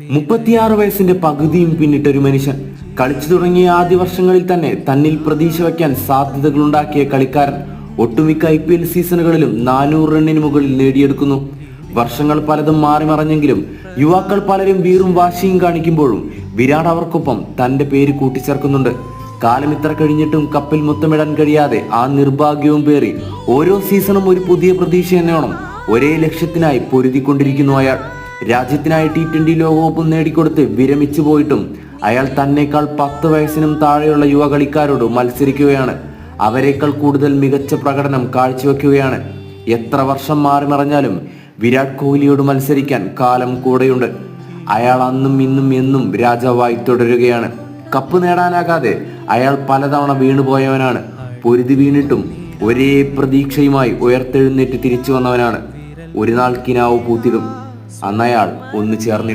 മുപ്പത്തിയാറ് വയസ്സിന്റെ പകുതിയും പിന്നിട്ട ഒരു മനുഷ്യൻ കളിച്ചു തുടങ്ങിയ ആദ്യ വർഷങ്ങളിൽ തന്നെ തന്നിൽ പ്രതീക്ഷ വയ്ക്കാൻ സാധ്യതകളുണ്ടാക്കിയ കളിക്കാരൻ ഒട്ടുമിക്ക ഐ പി എൽ സീസണുകളിലും നാനൂറ് റണ്ണിന് മുകളിൽ നേടിയെടുക്കുന്നു. വർഷങ്ങൾ പലതും മാറി മറഞ്ഞെങ്കിലും യുവാക്കൾ പലരും വീറും വാശിയും കാണിക്കുമ്പോഴും വിരാട് അവർക്കൊപ്പം തന്റെ പേര് കൂട്ടിച്ചേർക്കുന്നുണ്ട്. കാലം ഇത്ര കഴിഞ്ഞിട്ടും കപ്പിൽ മുത്തമിടാൻ കഴിയാതെ ആ നിർഭാഗ്യവും പേറി ഓരോ സീസണും ഒരു പുതിയ പ്രതീക്ഷ എന്നോണം ഒരേ ലക്ഷ്യത്തിനായി പൊരുതിക്കൊണ്ടിരിക്കുന്നു അയാൾ. രാജ്യത്തിനായി ടി ട്വന്റി ലോകകപ്പ് നേടിക്കൊടുത്ത് വിരമിച്ചു പോയിട്ടും അയാൾ തന്നെക്കാൾ പത്ത് വയസ്സിനും താഴെയുള്ള യുവ കളിക്കാരോട് മത്സരിക്കുകയാണ്. അവരെക്കാൾ കൂടുതൽ മികച്ച പ്രകടനം കാഴ്ചവെക്കുകയാണ്. എത്ര വർഷം മാറി മറഞ്ഞാലും വിരാട് കോഹ്ലിയോട് മത്സരിക്കാൻ കാലം കൂടെയുണ്ട്. അയാൾ അന്നും ഇന്നും എന്നും രാജാവായി തുടരുകയാണ്. കപ്പ് നേടാനാകാതെ അയാൾ പലതവണ വീണുപോയവനാണ്. പൊരുതി വീണിട്ടും ഒരേ പ്രതീക്ഷയുമായി ഉയർത്തെഴുന്നേറ്റ് തിരിച്ചു വന്നവനാണ്. ഒരു നാൾ കിനാവ് പൂത്തിടും. അന്നയാൾ ഒന്നു ചേർന്നിടും